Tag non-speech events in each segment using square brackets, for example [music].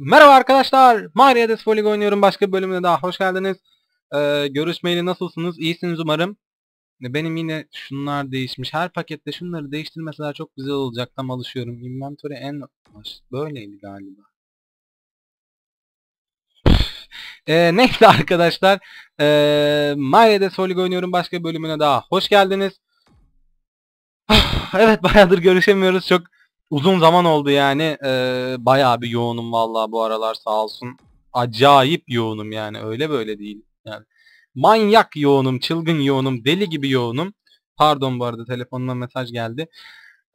Merhaba arkadaşlar. Mario Hades Polig oynuyorum. Başka bir bölümüne daha hoş geldiniz. Ee, görüşmeyeli nasılsınız? İyisiniz umarım. Benim yine şunlar değişmiş. Her pakette şunları değiştirmeseler çok güzel olacak. Tam alışıyorum. Inventory en böyleydi galiba. ee, neyse arkadaşlar. Ee, Mario Hades Polig oynuyorum. Başka bir bölümüne daha hoş geldiniz. evet bayağıdır görüşemiyoruz. Çok uzun zaman oldu yani. Ee, bayağı bir yoğunum vallahi bu aralar sağ olsun. Acayip yoğunum yani öyle böyle değil. Yani manyak yoğunum, çılgın yoğunum, deli gibi yoğunum. Pardon bu arada telefonuma mesaj geldi.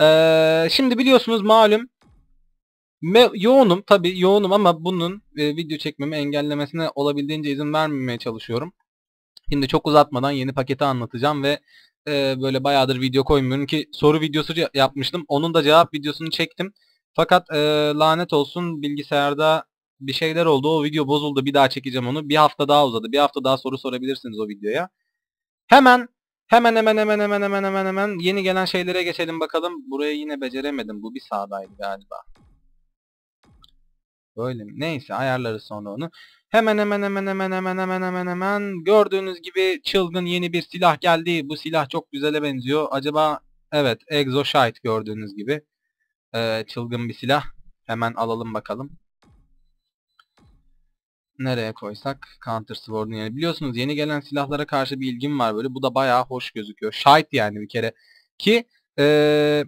Ee, şimdi biliyorsunuz malum Me yoğunum tabi yoğunum ama bunun e, video çekmemi engellemesine olabildiğince izin vermemeye çalışıyorum. Şimdi çok uzatmadan yeni paketi anlatacağım ve e, böyle bayağıdır video koymuyorum ki soru videosu yapmıştım. Onun da cevap videosunu çektim. Fakat e, lanet olsun bilgisayarda bir şeyler oldu. O video bozuldu. Bir daha çekeceğim onu. Bir hafta daha uzadı. Bir hafta daha soru sorabilirsiniz o videoya. Hemen hemen hemen hemen hemen hemen hemen hemen yeni gelen şeylere geçelim bakalım. Burayı yine beceremedim. Bu bir sağdaydı galiba. Böyle mi? Neyse ayarlarız sonra onu. Hemen hemen hemen hemen hemen hemen hemen hemen gördüğünüz gibi çılgın yeni bir silah geldi. Bu silah çok güzele benziyor. Acaba evet Exoshite gördüğünüz gibi. Ee, çılgın bir silah. Hemen alalım bakalım. Nereye koysak? Counter Sword'un yani. Biliyorsunuz yeni gelen silahlara karşı bir ilgim var böyle. Bu da bayağı hoş gözüküyor. Shite yani bir kere. Ki ee,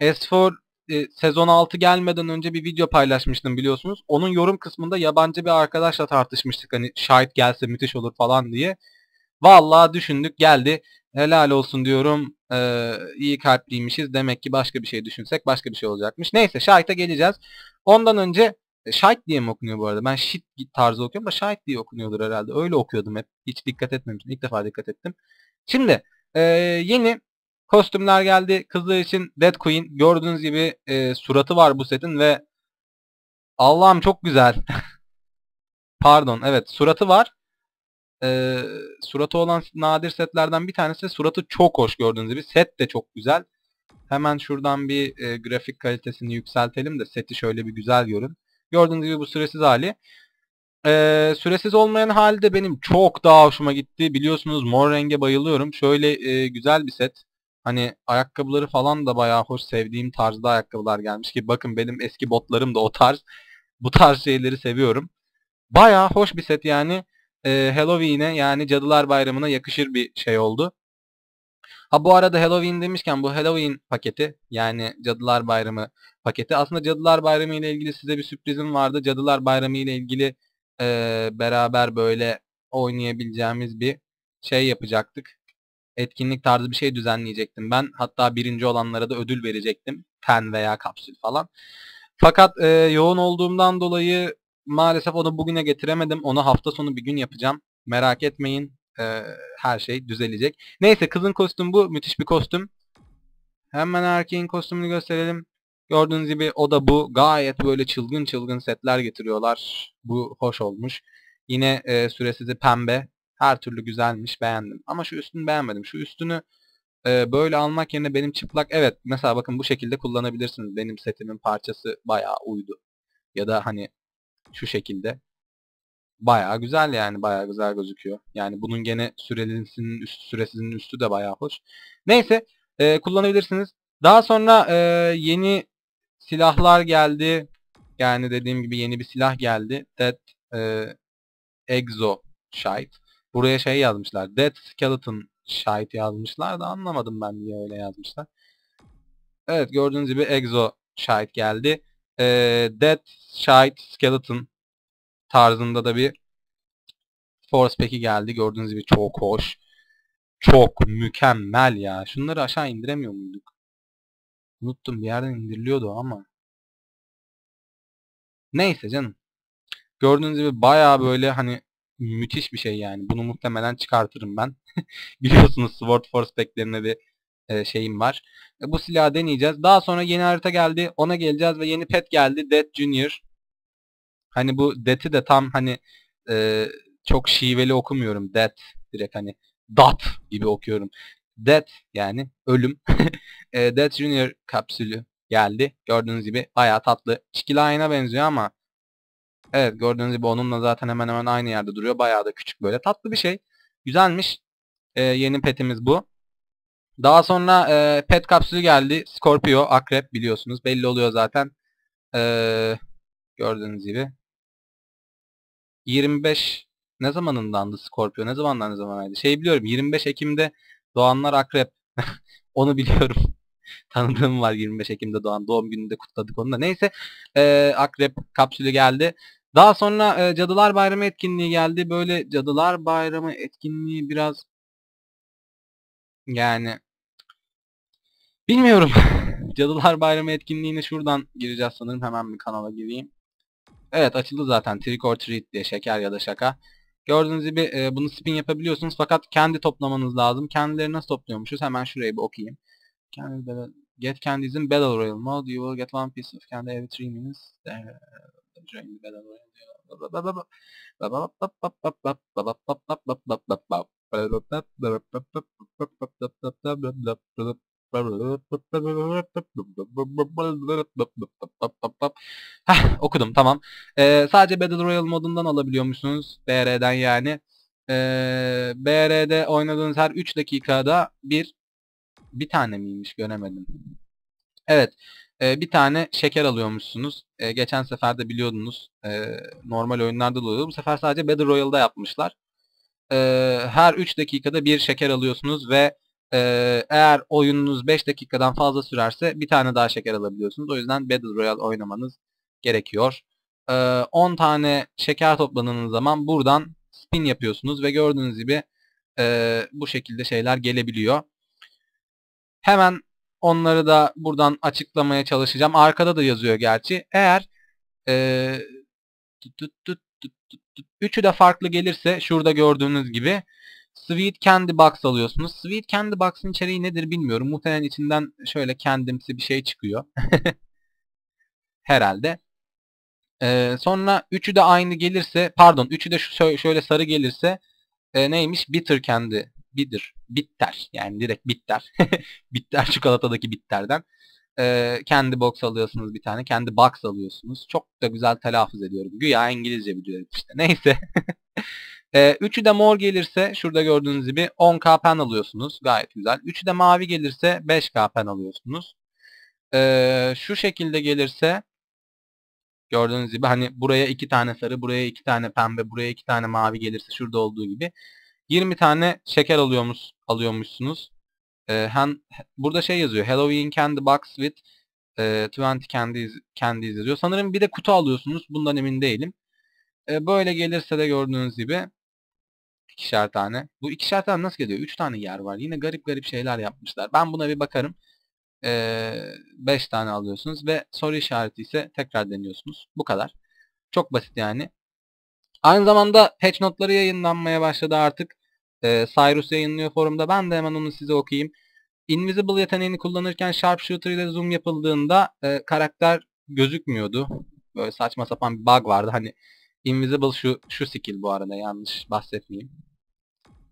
S4 e, sezon 6 gelmeden önce bir video paylaşmıştım biliyorsunuz. Onun yorum kısmında yabancı bir arkadaşla tartışmıştık hani şahit gelse müthiş olur falan diye. Vallahi düşündük geldi. Helal olsun diyorum. Ee, iyi kalpliymişiz. Demek ki başka bir şey düşünsek başka bir şey olacakmış. Neyse şahite geleceğiz. Ondan önce e, şahit diye mi okunuyor bu arada? Ben shit tarzı okuyorum da şahit diye okunuyordur herhalde. Öyle okuyordum hep. Hiç dikkat etmemiştim. İlk defa dikkat ettim. Şimdi e, yeni Kostümler geldi. Kızlar için Dead Queen. Gördüğünüz gibi e, suratı var bu setin ve Allah'ım çok güzel. [laughs] Pardon evet suratı var. E, suratı olan nadir setlerden bir tanesi. Suratı çok hoş gördüğünüz gibi. Set de çok güzel. Hemen şuradan bir e, grafik kalitesini yükseltelim de seti şöyle bir güzel görün. Gördüğünüz gibi bu süresiz hali. Ee, süresiz olmayan hali de benim çok daha hoşuma gitti. Biliyorsunuz mor renge bayılıyorum. Şöyle e, güzel bir set. Hani ayakkabıları falan da bayağı hoş sevdiğim tarzda ayakkabılar gelmiş ki bakın benim eski botlarım da o tarz. Bu tarz şeyleri seviyorum. Bayağı hoş bir set yani. Ee, Halloween'e yani Cadılar Bayramı'na yakışır bir şey oldu. Ha bu arada Halloween demişken bu Halloween paketi yani Cadılar Bayramı paketi. Aslında Cadılar Bayramı ile ilgili size bir sürprizim vardı. Cadılar Bayramı ile ilgili e, beraber böyle oynayabileceğimiz bir şey yapacaktık etkinlik tarzı bir şey düzenleyecektim ben. Hatta birinci olanlara da ödül verecektim. Pen veya kapsül falan. Fakat e, yoğun olduğumdan dolayı maalesef onu bugüne getiremedim. Onu hafta sonu bir gün yapacağım. Merak etmeyin. E, her şey düzelecek. Neyse kızın kostüm bu. Müthiş bir kostüm. Hemen erkeğin kostümünü gösterelim. Gördüğünüz gibi o da bu. Gayet böyle çılgın çılgın setler getiriyorlar. Bu hoş olmuş. Yine e, süresizi pembe. Her türlü güzelmiş beğendim. Ama şu üstünü beğenmedim. Şu üstünü e, böyle almak yerine benim çıplak evet mesela bakın bu şekilde kullanabilirsiniz. Benim setimin parçası bayağı uydu. Ya da hani şu şekilde. Bayağı güzel yani bayağı güzel gözüküyor. Yani bunun gene süresinin üstü, süresinin üstü de bayağı hoş. Neyse e, kullanabilirsiniz. Daha sonra e, yeni silahlar geldi. Yani dediğim gibi yeni bir silah geldi. Dead e, Exo Shite. Buraya şey yazmışlar. Dead Skeleton şahit yazmışlar da anlamadım ben niye öyle yazmışlar. Evet gördüğünüz gibi Exo şahit geldi. Ee, Dead şahit Skeleton tarzında da bir Force Pack'i geldi. Gördüğünüz gibi çok hoş. Çok mükemmel ya. Şunları aşağı indiremiyor muyduk? Unuttum bir yerden indiriliyordu ama. Neyse canım. Gördüğünüz gibi baya böyle hani müthiş bir şey yani. Bunu muhtemelen çıkartırım ben. [laughs] Biliyorsunuz Sword Force pack'lerine bir e, şeyim var. E, bu silahı deneyeceğiz. Daha sonra yeni harita geldi. Ona geleceğiz ve yeni pet geldi. Death Junior. Hani bu Death'i de tam hani e, çok şiveli okumuyorum. Death direkt hani Dat gibi okuyorum. Death yani ölüm. [laughs] e, Death Junior kapsülü geldi. Gördüğünüz gibi bayağı tatlı. Çikiline'a benziyor ama Evet gördüğünüz gibi onunla zaten hemen hemen aynı yerde duruyor. Bayağı da küçük böyle. Tatlı bir şey. Güzelmiş. Ee, yeni petimiz bu. Daha sonra e, pet kapsülü geldi. Scorpio, akrep biliyorsunuz. Belli oluyor zaten. Ee, gördüğünüz gibi. 25 ne zamanındandı Scorpio? Ne zamandan ne zamanaydı? Şey biliyorum 25 Ekim'de doğanlar akrep. [laughs] Onu biliyorum. [laughs] Tanıdığım var 25 Ekim'de doğan. Doğum gününde kutladık onu da. Neyse e, akrep kapsülü geldi. Daha sonra e, Cadılar Bayramı etkinliği geldi. Böyle Cadılar Bayramı etkinliği biraz yani bilmiyorum. [laughs] Cadılar Bayramı etkinliğine şuradan gireceğiz sanırım. Hemen bir kanala gireyim. Evet açıldı zaten. Trick or treat diye şeker ya da şaka. Gördüğünüz gibi e, bunu spin yapabiliyorsunuz fakat kendi toplamanız lazım. Kendileri nasıl topluyormuşuz? Hemen şurayı bir okuyayım. Get candies in Battle Royale mode. You will get one piece of candy every 3 minutes. The Battle Royale. Heh, okudum tamam. Ee, sadece Battle Royale modundan alabiliyormuşsunuz. BR'den yani. Ee, BR'de oynadığınız her 3 dakikada bir bir tane miymiş göremedim. Evet. Bir tane şeker alıyormuşsunuz. Geçen sefer de biliyordunuz. Normal oyunlarda da oluyordu. Bu sefer sadece Battle Royale'da yapmışlar. E, her 3 dakikada bir şeker alıyorsunuz ve eğer oyununuz 5 dakikadan fazla sürerse bir tane daha şeker alabiliyorsunuz. O yüzden Battle Royale oynamanız gerekiyor. E, 10 tane şeker topladığınız zaman buradan spin yapıyorsunuz ve gördüğünüz gibi bu şekilde şeyler gelebiliyor. Hemen onları da buradan açıklamaya çalışacağım. Arkada da yazıyor gerçi. Eğer e, üçü de farklı gelirse şurada gördüğünüz gibi Sweet Candy Box alıyorsunuz. Sweet Candy Box'ın içeriği nedir bilmiyorum. Muhtemelen içinden şöyle kendimsi bir şey çıkıyor. [laughs] Herhalde. Ee, sonra üçü de aynı gelirse, pardon üçü de şöyle sarı gelirse e, neymiş? Bitter Candy bitter. Bitter. Yani direkt bitter. [laughs] bitter çikolatadaki bitterden. Ee, kendi box alıyorsunuz bir tane. Kendi box alıyorsunuz. Çok da güzel telaffuz ediyorum. Güya İngilizce biliyorum işte. [laughs] Neyse. ee, üçü de mor gelirse şurada gördüğünüz gibi 10k pen alıyorsunuz. Gayet güzel. Üçü de mavi gelirse 5k pen alıyorsunuz. Ee, şu şekilde gelirse gördüğünüz gibi hani buraya iki tane sarı, buraya iki tane pembe, buraya iki tane mavi gelirse şurada olduğu gibi 20 tane şeker alıyormuş, alıyormuşsunuz. Ee, hem, burada şey yazıyor. Halloween candy box with e, 20 candies, candies yazıyor. Sanırım bir de kutu alıyorsunuz. Bundan emin değilim. Ee, böyle gelirse de gördüğünüz gibi ikişer tane. Bu ikişer tane nasıl geliyor? Üç tane yer var. Yine garip garip şeyler yapmışlar. Ben buna bir bakarım. 5 ee, tane alıyorsunuz ve soru işareti ise tekrar deniyorsunuz. Bu kadar. Çok basit yani. Aynı zamanda patch notları yayınlanmaya başladı artık. Ee, Cyrus yayınlıyor forumda. Ben de hemen onu size okuyayım. Invisible yeteneğini kullanırken Sharpshooter ile zoom yapıldığında e, karakter gözükmüyordu. Böyle saçma sapan bir bug vardı. Hani Invisible şu şu skill bu arada yanlış bahsetmeyeyim.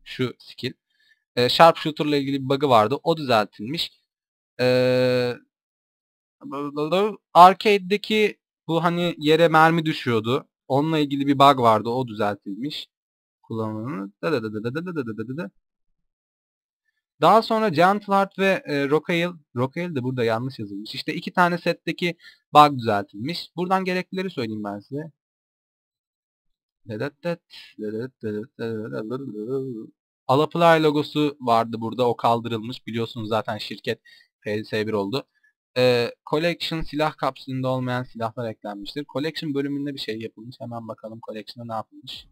Şu skill. E, Sharpshooter ile ilgili bir bug'ı vardı. O düzeltilmiş. E, Arcade'deki bu hani yere mermi düşüyordu. Onunla ilgili bir bug vardı. O düzeltilmiş. Kullanımını. Daha sonra Gentle Heart ve e, Rockale, Rockale de burada yanlış yazılmış. İşte iki tane setteki bug düzeltilmiş. Buradan gereklileri söyleyeyim ben size. Alaplay logosu vardı burada. O kaldırılmış. Biliyorsunuz zaten şirket PS1 oldu. Ee, Collection silah kapsülünde olmayan silahlar eklenmiştir. Collection bölümünde bir şey yapılmış. Hemen bakalım Collection'da ne yapılmış.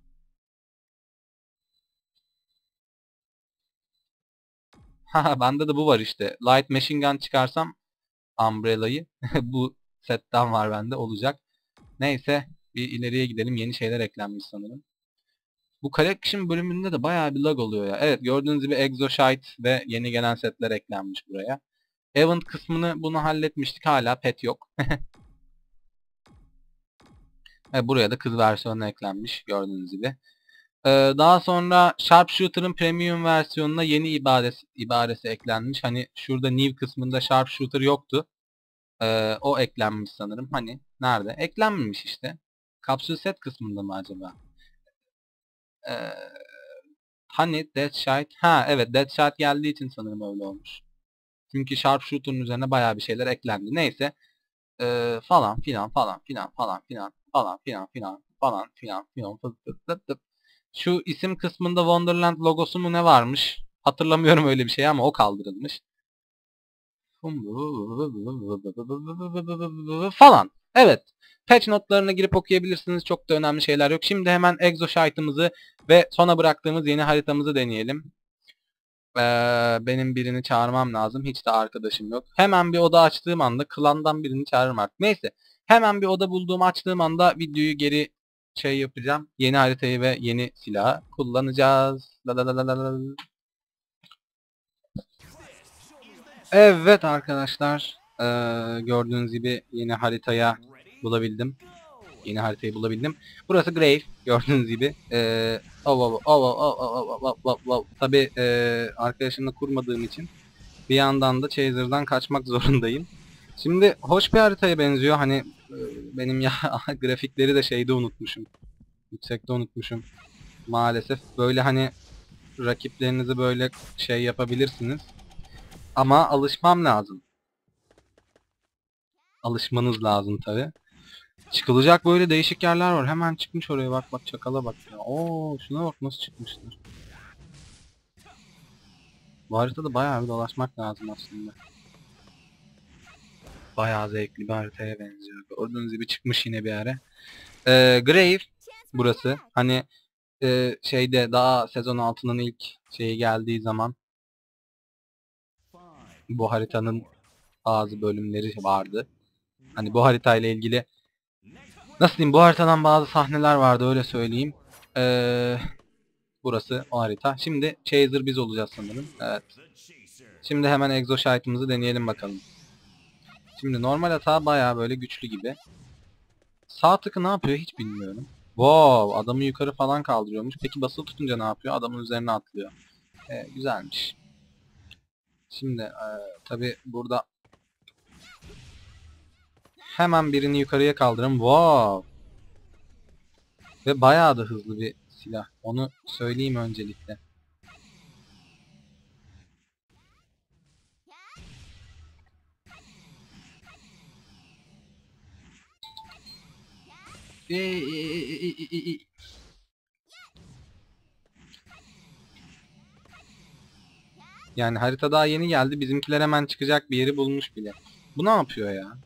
Haha bende de bu var işte. Light Machine Gun çıkarsam Umbrella'yı [laughs] bu setten var bende olacak. Neyse bir ileriye gidelim. Yeni şeyler eklenmiş sanırım. Bu Collection bölümünde de bayağı bir lag oluyor ya. Evet gördüğünüz gibi Exoshite ve yeni gelen setler eklenmiş buraya. Event kısmını bunu halletmiştik. Hala pet yok. [laughs] ve buraya da kız versiyonu eklenmiş gördüğünüz gibi. Ee, daha sonra Sharpshooter'ın premium versiyonuna yeni ibaresi, ibaresi eklenmiş. Hani şurada new kısmında Sharpshooter yoktu. Ee, o eklenmiş sanırım. Hani nerede? Eklenmemiş işte. Kapsül set kısmında mı acaba? Ee, hani Deathshot? Ha evet Deathshot geldiği için sanırım öyle olmuş. Çünkü Sharpshooter'ın üzerine bayağı bir şeyler eklendi. Neyse. Ee, falan filan falan filan falan filan falan filan filan falan filan filan. Şu isim kısmında Wonderland logosu mu ne varmış? Hatırlamıyorum öyle bir şey ama o kaldırılmış. Falan. Evet. Patch notlarına girip okuyabilirsiniz. Çok da önemli şeyler yok. Şimdi hemen Exoshite'ımızı ve sona bıraktığımız yeni haritamızı deneyelim. Ee, benim birini çağırmam lazım. Hiç de arkadaşım yok. Hemen bir oda açtığım anda klandan birini çağırırım artık. Neyse. Hemen bir oda bulduğum açtığım anda videoyu geri şey yapacağım. Yeni haritayı ve yeni silahı kullanacağız. La la la la la la. Evet arkadaşlar. Ee, gördüğünüz gibi yeni haritaya bulabildim. Yeni haritayı bulabildim. Burası Grave. Gördüğünüz gibi. Ee, oh, oh. Tabi e, arkadaşımla kurmadığım için bir yandan da Chaser'dan kaçmak [laughs] zorundayım. Şimdi hoş bir haritaya benziyor. Hani e, benim ya [laughs] grafikleri de şeyde unutmuşum. Yüksekte unutmuşum. Maalesef böyle hani rakiplerinizi böyle şey yapabilirsiniz. Ama alışmam lazım. Alışmanız lazım tabi. Çıkılacak böyle değişik yerler var. Hemen çıkmış oraya bak bak çakala bak ya. Oo şuna bak nasıl çıkmışlar. Bu haritada bayağı bir dolaşmak lazım aslında. Bayağı zevkli bir haritaya benziyor. Gördüğünüz gibi çıkmış yine bir ara. Ee, Grave burası. Hani e, şeyde daha sezon 6'nın ilk şeyi geldiği zaman bu haritanın bazı bölümleri vardı. Hani bu haritayla ilgili nasıl diyeyim bu haritadan bazı sahneler vardı öyle söyleyeyim. Ee, burası o harita. Şimdi Chaser biz olacağız sanırım. Evet. Şimdi hemen Exoshite'ımızı deneyelim bakalım. Şimdi normal hata bayağı böyle güçlü gibi. Sağ tıkı ne yapıyor hiç bilmiyorum. Wow adamı yukarı falan kaldırıyormuş. Peki basılı tutunca ne yapıyor? Adamın üzerine atlıyor. Ee, güzelmiş. Şimdi e, tabi burada hemen birini yukarıya kaldırın. Wow. Ve bayağı da hızlı bir silah. Onu söyleyeyim öncelikle. Yani harita daha yeni geldi. Bizimkiler hemen çıkacak bir yeri bulmuş bile. Bu ne yapıyor ya?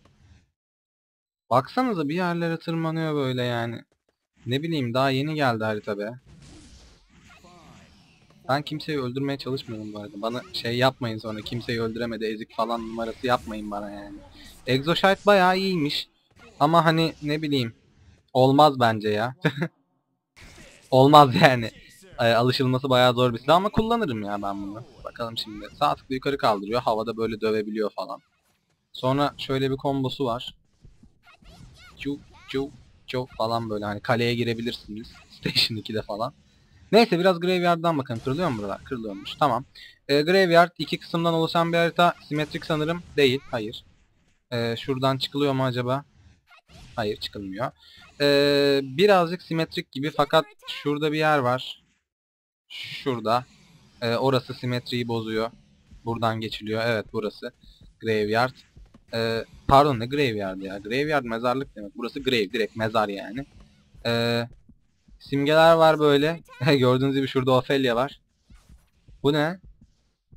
Baksanıza bir yerlere tırmanıyor böyle yani. Ne bileyim daha yeni geldi harita be. Ben kimseyi öldürmeye çalışmıyorum bu arada. Bana şey yapmayın sonra kimseyi öldüremedi ezik falan numarası yapmayın bana yani. Exoshite bayağı iyiymiş. Ama hani ne bileyim. Olmaz bence ya. [laughs] Olmaz yani. Ee, alışılması bayağı zor bir silah ama kullanırım ya ben bunu. Bakalım şimdi. Sağ tıkla yukarı kaldırıyor. Havada böyle dövebiliyor falan. Sonra şöyle bir kombosu var. Çu çu çu falan böyle hani kaleye girebilirsiniz. [laughs] Station 2'de falan. Neyse biraz Graveyard'dan bakın. Kırılıyor mu buralar? Kırılıyormuş. Tamam. Ee, Graveyard iki kısımdan oluşan bir harita. Simetrik sanırım. Değil. Hayır. Ee, şuradan çıkılıyor mu acaba? Hayır çıkılmıyor. Ee, birazcık simetrik gibi fakat şurada bir yer var. Şurada. Ee, orası simetriyi bozuyor. Buradan geçiliyor. Evet burası. Graveyard. Ee, pardon ne graveyard ya? Graveyard mezarlık demek. Burası grave direkt mezar yani. Ee, simgeler var böyle. [laughs] Gördüğünüz gibi şurada Ophelia var. Bu ne?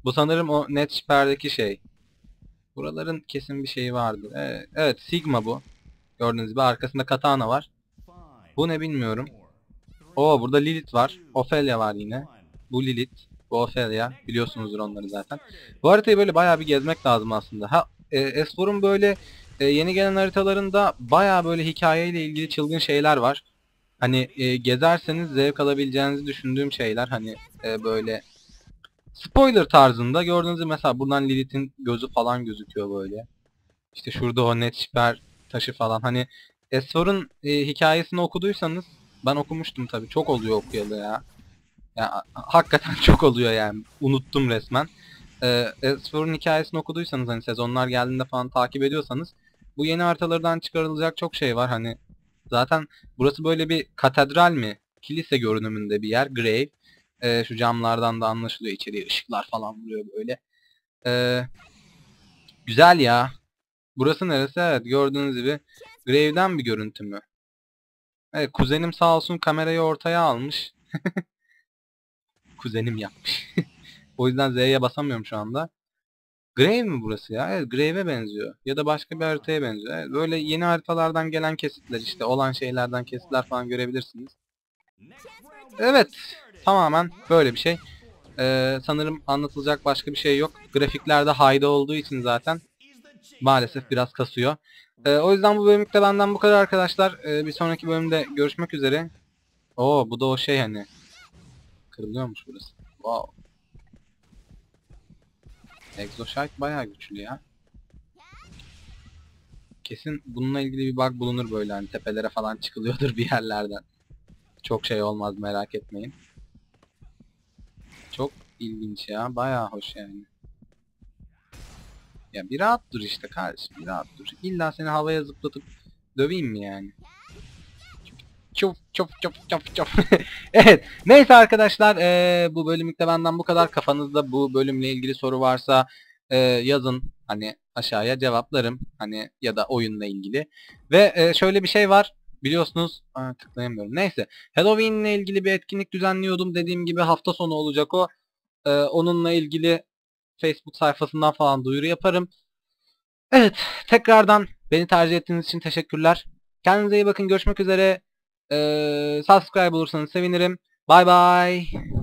Bu sanırım o Netshper'deki şey. Buraların kesin bir şeyi vardı. Evet, evet Sigma bu. Gördüğünüz gibi arkasında Katana var. Bu ne bilmiyorum. Oo burada Lilith var. Ophelia var yine. Bu Lilith. Bu Ophelia. Biliyorsunuzdur onları zaten. Bu haritayı böyle bayağı bir gezmek lazım aslında. Ha e, S4'un böyle e, yeni gelen haritalarında bayağı böyle hikayeyle ilgili çılgın şeyler var. Hani e, gezerseniz zevk alabileceğinizi düşündüğüm şeyler. Hani e, böyle spoiler tarzında gördüğünüz mesela buradan Lilith'in gözü falan gözüküyor böyle. İşte şurada o Netshper taşı falan. Hani S4'un e, hikayesini okuduysanız ben okumuştum tabi. Çok oluyor okuyalı ya. Ya hakikaten [laughs] çok oluyor yani. Unuttum resmen. Ee, S4'un hikayesini okuduysanız hani sezonlar geldiğinde falan takip ediyorsanız bu yeni haritalardan çıkarılacak çok şey var hani Zaten burası böyle bir katedral mi? Kilise görünümünde bir yer. Grave. Ee, şu camlardan da anlaşılıyor. İçeriye ışıklar falan vuruyor böyle. Ee, güzel ya. Burası neresi? Evet gördüğünüz gibi Grave'den bir görüntü mü? Evet kuzenim sağ olsun kamerayı ortaya almış. [laughs] kuzenim yapmış. [laughs] o yüzden Z'ye basamıyorum şu anda. Grave mi burası ya? Evet Grave'e benziyor. Ya da başka bir haritaya benziyor. Evet, böyle yeni haritalardan gelen kesitler işte olan şeylerden kesitler falan görebilirsiniz. Evet tamamen böyle bir şey. Ee, sanırım anlatılacak başka bir şey yok. Grafiklerde hayda olduğu için zaten maalesef biraz kasıyor. Ee, o yüzden bu bölümlükte benden bu kadar arkadaşlar. Ee, bir sonraki bölümde görüşmek üzere. Oo bu da o şey hani. Kırılıyormuş burası. Wow. Exoshite bayağı güçlü ya. Kesin bununla ilgili bir bug bulunur böyle hani tepelere falan çıkılıyordur bir yerlerden. Çok şey olmaz merak etmeyin. Çok ilginç ya. Bayağı hoş yani. Ya bir rahat dur işte kardeşim. Bir rahat dur. İlla seni havaya zıplatıp döveyim mi yani? Çuf çuf çuf çuf çuf. evet. Neyse arkadaşlar. eee, bu bölümlükte benden bu kadar. Kafanızda bu bölümle ilgili soru varsa eee, yazın. Hani aşağıya cevaplarım. Hani ya da oyunla ilgili. Ve eee, şöyle bir şey var. Biliyorsunuz Aa, tıklayamıyorum. Neyse. Halloween ile ilgili bir etkinlik düzenliyordum. Dediğim gibi hafta sonu olacak o. Eee, onunla ilgili Facebook sayfasından falan duyuru yaparım. Evet. Tekrardan beni tercih ettiğiniz için teşekkürler. Kendinize iyi bakın. Görüşmek üzere. Eee subscribe olursanız sevinirim. Bye bye.